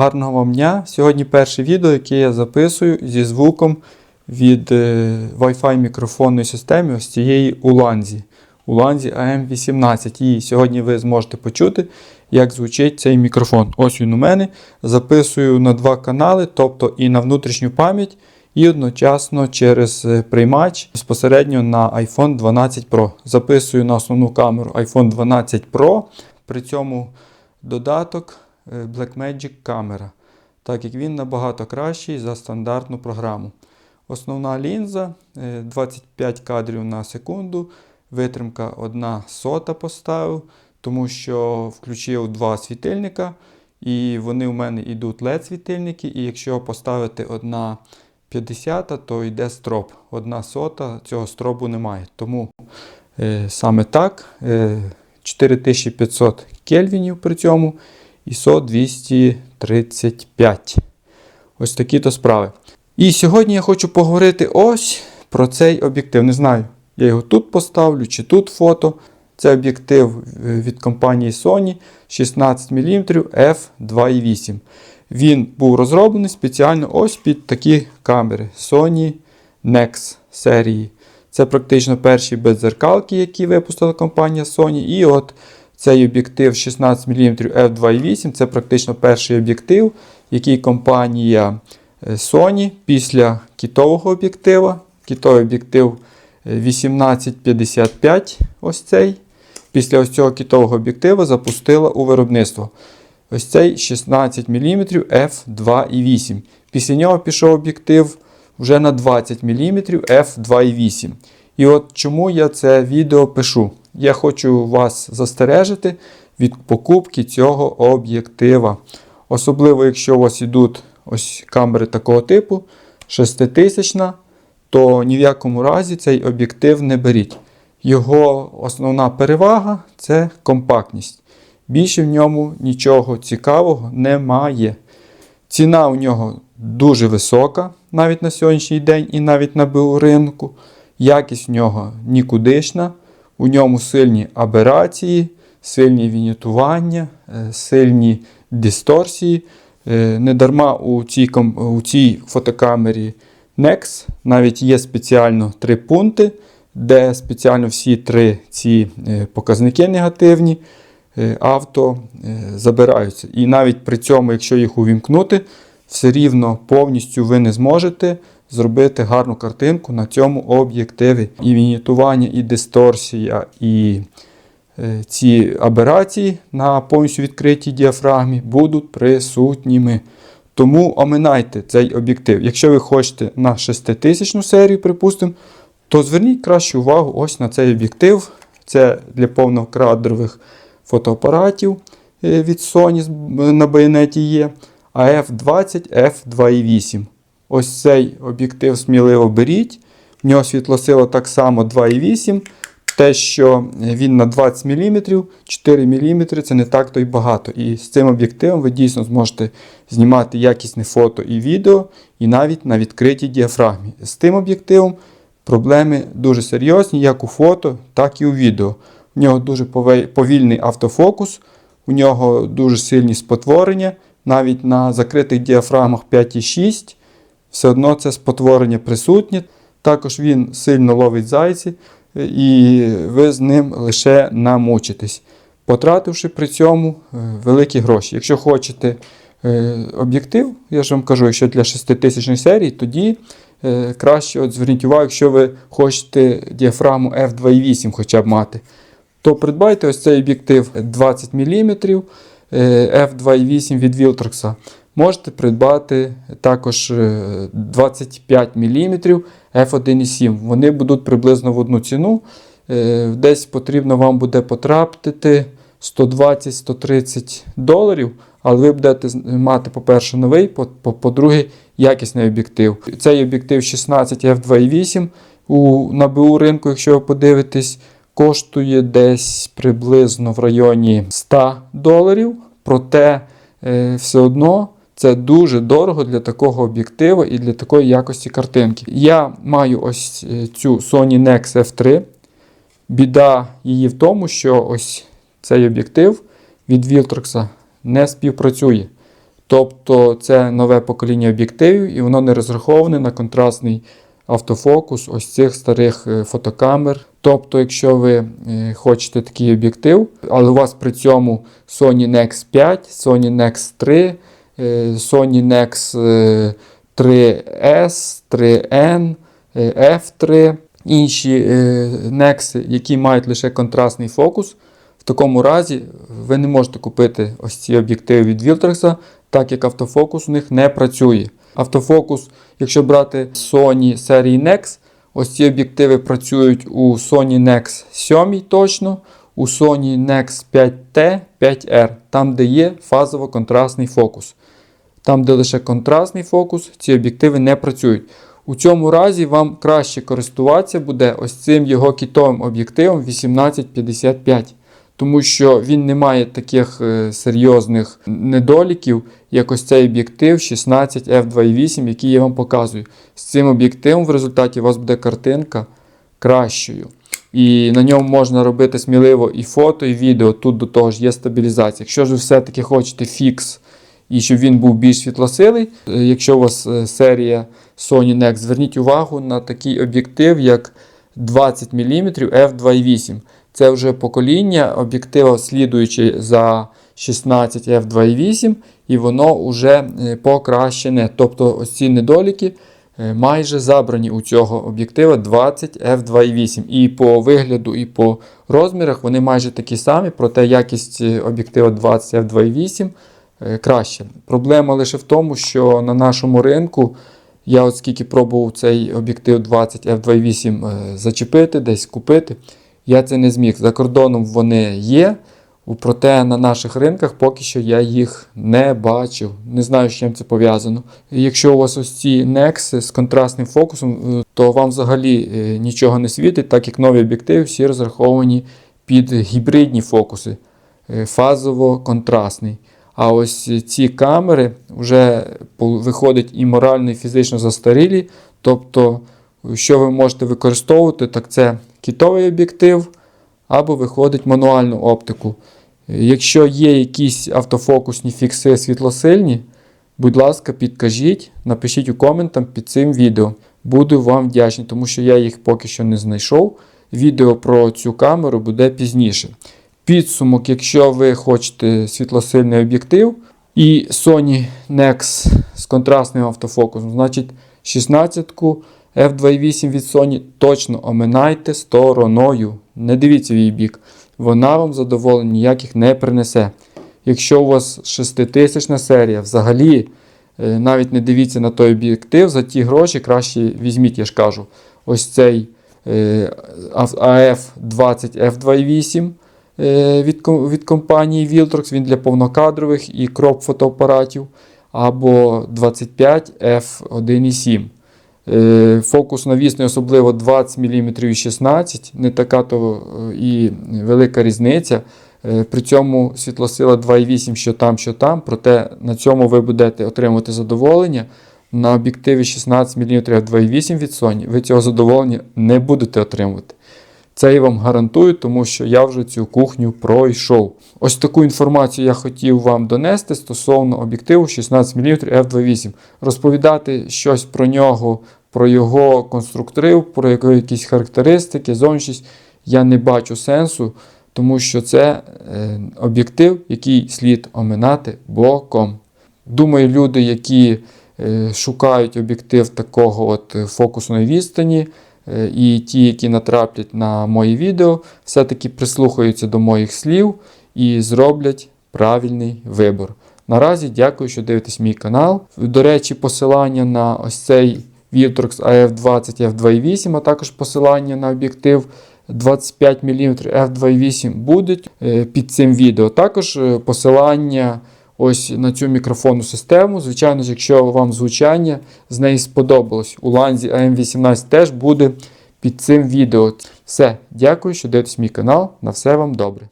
Гарного вам дня! Сьогодні перше відео, яке я записую зі звуком від е, Wi-Fi мікрофонної системи ось цієї Уланзі. Уланзі AM18. І сьогодні ви зможете почути, як звучить цей мікрофон. Ось він у мене. Записую на два канали, тобто і на внутрішню пам'ять, і одночасно через е, приймач безпосередньо на iPhone 12 Pro. Записую на основну камеру iPhone 12 Pro. При цьому додаток Blackmagic камера, так як він набагато кращий за стандартну програму. Основна лінза е, 25 кадрів на секунду, витримка 1 сота поставив, тому що включив два світильника, і вони у мене йдуть LED світильники. І якщо поставити одна 50, то йде строп. Одна сота цього стробу немає. Тому е, саме так. Е, 4500 кельвінів при цьому ISO 235. Ось такі то справи. І сьогодні я хочу поговорити ось про цей об'єктив. Не знаю, я його тут поставлю чи тут фото. Це об'єктив е, від компанії Sony 16 мм f2.8. Він був розроблений спеціально ось під такі камери Sony Nex серії. Це практично перші беззеркалки, які випустила компанія Sony. І от цей об'єктив 16 мм f2.8 це практично перший об'єктив, який компанія е, Sony після кітового об'єктива. Кітовий об'єктив 1855. ось цей. Після ось цього кітового об'єктива запустила у виробництво. Ось цей 16 мм f2.8. Після нього пішов об'єктив вже на 20 мм f2.8. І от чому я це відео пишу? Я хочу вас застережити від покупки цього об'єктива. Особливо, якщо у вас йдуть ось камери такого типу 6000, то ні в якому разі цей об'єктив не беріть. Його основна перевага це компактність. Більше в ньому нічого цікавого немає. Ціна у нього дуже висока, навіть на сьогоднішній день і навіть на БУ ринку. Якість в нього нікудишна. У ньому сильні аберації, сильні вінітування, е, сильні дисторсії. Е, Недарма у цій, у цій фотокамері NEX навіть є спеціально три пункти, де спеціально всі три ці е, показники негативні авто забираються. І навіть при цьому, якщо їх увімкнути, все рівно повністю ви не зможете зробити гарну картинку на цьому об'єктиві. І вінітування, і дисторсія, і е, ці аберації на повністю відкритій діафрагмі будуть присутніми. Тому оминайте цей об'єктив. Якщо ви хочете на 6000 серію, припустимо, то зверніть кращу увагу ось на цей об'єктив. Це для повнокадрових фотоапаратів е, від Sony на байонеті є. А F20 F2.8. Ось цей об'єктив сміливо беріть. В нього світлосила так само 2,8. Те, що він на 20 мм, 4 мм це не так то й багато. І з цим об'єктивом ви дійсно зможете знімати якісне фото і відео, і навіть на відкритій діафрагмі. З тим об'єктивом проблеми дуже серйозні, як у фото, так і у відео. У нього дуже повільний автофокус, у нього дуже сильні спотворення. Навіть на закритих діафрагмах 5,6 все одно це спотворення присутнє. Також він сильно ловить зайці, і ви з ним лише намучитесь, потративши при цьому е, великі гроші. Якщо хочете е, об'єктив, я ж вам кажу, якщо для 6000 серії, тоді е, краще от зверніть увагу, якщо ви хочете діафрагму F2.8 хоча б мати, то придбайте ось цей об'єктив 20 мм F2.8 від Viltrox. Можете придбати також 25 мм F1.7. Вони будуть приблизно в одну ціну. Е, десь потрібно вам буде потрапити 120-130 доларів, але ви будете мати, по-перше, новий, по-друге, якісний об'єктив. Цей об'єктив 16 F2.8 у НАБУ ринку, якщо ви подивитесь, коштує десь приблизно в районі 100 доларів. Проте е, все одно. Це дуже дорого для такого об'єктива і для такої якості картинки. Я маю ось е, цю Sony Nex F3. Біда її в тому, що ось цей об'єктив від Viltrox не співпрацює. Тобто це нове покоління об'єктивів, і воно не розраховане на контрастний автофокус ось цих старих е, фотокамер. Тобто, якщо ви е, хочете такий об'єктив, але у вас при цьому Sony Nex 5, Sony Nex 3, е, Sony Nex е, 3S, 3N, е, F3, інші е, Nex, які мають лише контрастний фокус, в такому разі ви не можете купити ось ці об'єктиви від Viltrox, так як автофокус у них не працює. Автофокус, якщо брати Sony серії Nex, ось ці об'єктиви працюють у Sony Nex 7 точно, у Sony Nex 5T, 5R, там де є фазово-контрастний фокус. Там, де лише контрастний фокус, ці об'єктиви не працюють. У цьому разі вам краще користуватися буде ось цим його кітовим об'єктивом 1855, тому що він не має таких е, серйозних недоліків, як ось цей об'єктив 16 f2.8, який я вам показую. З цим об'єктивом в результаті у вас буде картинка кращою. І на ньому можна робити сміливо і фото, і відео. Тут до того ж є стабілізація. Якщо ж ви все-таки хочете фікс і щоб він був більш світлосилий, е, якщо у вас е, серія Sony Nex, зверніть увагу на такий об'єктив, як 20 мм f2.8. Це вже покоління об'єктива, слідуючи за 16 f2.8, і воно вже е, покращене. Тобто ось ці недоліки майже забрані у цього об'єктива 20 f2.8. І по вигляду, і по розмірах вони майже такі самі, проте якість об'єктива 20 f2.8 е, краще. Проблема лише в тому, що на нашому ринку. Я от скільки пробував цей об'єктив 20 f2.8 е, зачепити, десь купити, я це не зміг. За кордоном вони є, проте на наших ринках поки що я їх не бачив. Не знаю, з чим це пов'язано. Якщо у вас ось ці Nex з контрастним фокусом, е, то вам взагалі е, нічого не світить, так як нові об'єктиви всі розраховані під гібридні фокуси, е, фазово-контрастний. А ось ці камери вже виходять і морально, і фізично застарілі. Тобто, що ви можете використовувати, так це кітовий об'єктив або виходить мануальну оптику. Якщо є якісь автофокусні фікси світлосильні, будь ласка, підкажіть, напишіть у коментах під цим відео. Буду вам вдячний, тому що я їх поки що не знайшов. Відео про цю камеру буде пізніше. Підсумок, якщо ви хочете світлосильний об'єктив і Sony Nex з контрастним автофокусом, значить 16-ку F2.8 від Sony точно оминайте стороною. Не дивіться в її бік. Вона вам задоволення ніяких не принесе. Якщо у вас 6000 серія, взагалі е, навіть не дивіться на той об'єктив, за ті гроші краще візьміть, я ж кажу, ось цей е, AF20 F2.8 е, від, від компанії Viltrox, він для повнокадрових і кроп фотоапаратів, або 25 F1.7. Е, Фокус навісний, особливо 20 мм і 16 не така то е, і велика різниця. Е, При цьому світлосила 2,8 що там, що там, проте на цьому ви будете отримувати задоволення. На об'єктиві 16 мм 2,8 від Sony ви цього задоволення не будете отримувати. Це я вам гарантую, тому що я вже цю кухню пройшов. Ось таку інформацію я хотів вам донести стосовно об'єктиву 16 мм f2.8. Розповідати щось про нього, про його конструктив, про його якісь характеристики, зовнішність я не бачу сенсу, тому що це е, об'єктив, який слід оминати боком. Думаю, люди, які е, шукають об'єктив такого от е, фокусної відстані, і ті, які натраплять на мої відео, все-таки прислухаються до моїх слів і зроблять правильний вибір. Наразі дякую, що дивитесь мій канал. До речі, посилання на ось цей Victrox AF20 F2.8, а також посилання на об'єктив 25 мм F2.8 будуть е, під цим відео. Також е, посилання ось на цю мікрофонну систему. Звичайно ж, якщо вам звучання з неї сподобалось, у ланзі AM18 теж буде під цим відео. Все, дякую, що дивитесь мій канал. На все вам добре.